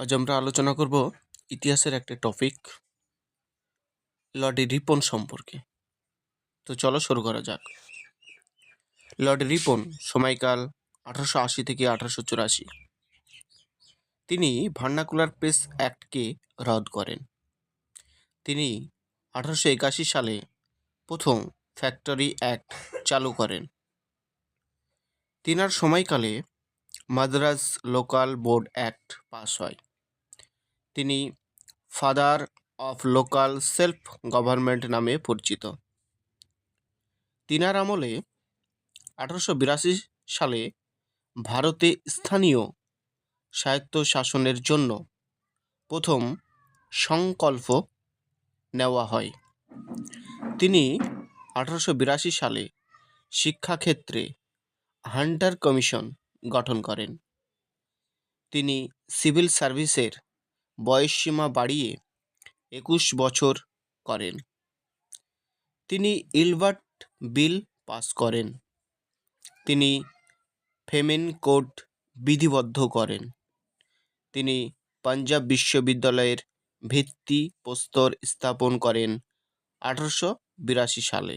আজ আমরা আলোচনা করব ইতিহাসের একটা টপিক লর্ড রিপন সম্পর্কে। তো চলো শুরু করা যাক। লর্ড রিপন সময়কাল আঠারোশো আশি থেকে আঠারোশো চুরাশি। তিনি ভার্নাকুলার প্রেস অ্যাক্টকে রদ করেন। তিনি আঠারোশো একাশি সালে প্রথম ফ্যাক্টরি অ্যাক্ট চালু করেন। তিনার সময়কালে Madras local board act pass হয়। তিনি father of local self government নামে পরিচিত। তিনার আমলে আঠারোশো বিরাশি সালে ভারতে স্থানীয় স্বায়ত্ত শাসনের জন্য প্রথম সংকল্প নেওয়া হয়। তিনি আঠারোশো বিরাশি সালে শিক্ষাক্ষেত্রে হান্টার কমিশন গঠন করেন। তিনি সিভিল সার্ভিসের বয়সসীমা বাড়িয়ে একুশ বছর করেন। তিনি ইলবার্ট বিল পাস করেন। তিনি ফেমেন কোড বিধিবদ্ধ করেন। তিনি পাঞ্জাব বিশ্ববিদ্যালয়ের ভিত্তি প্রস্তর স্থাপন করেন আঠারোশো বিরাশি সালে।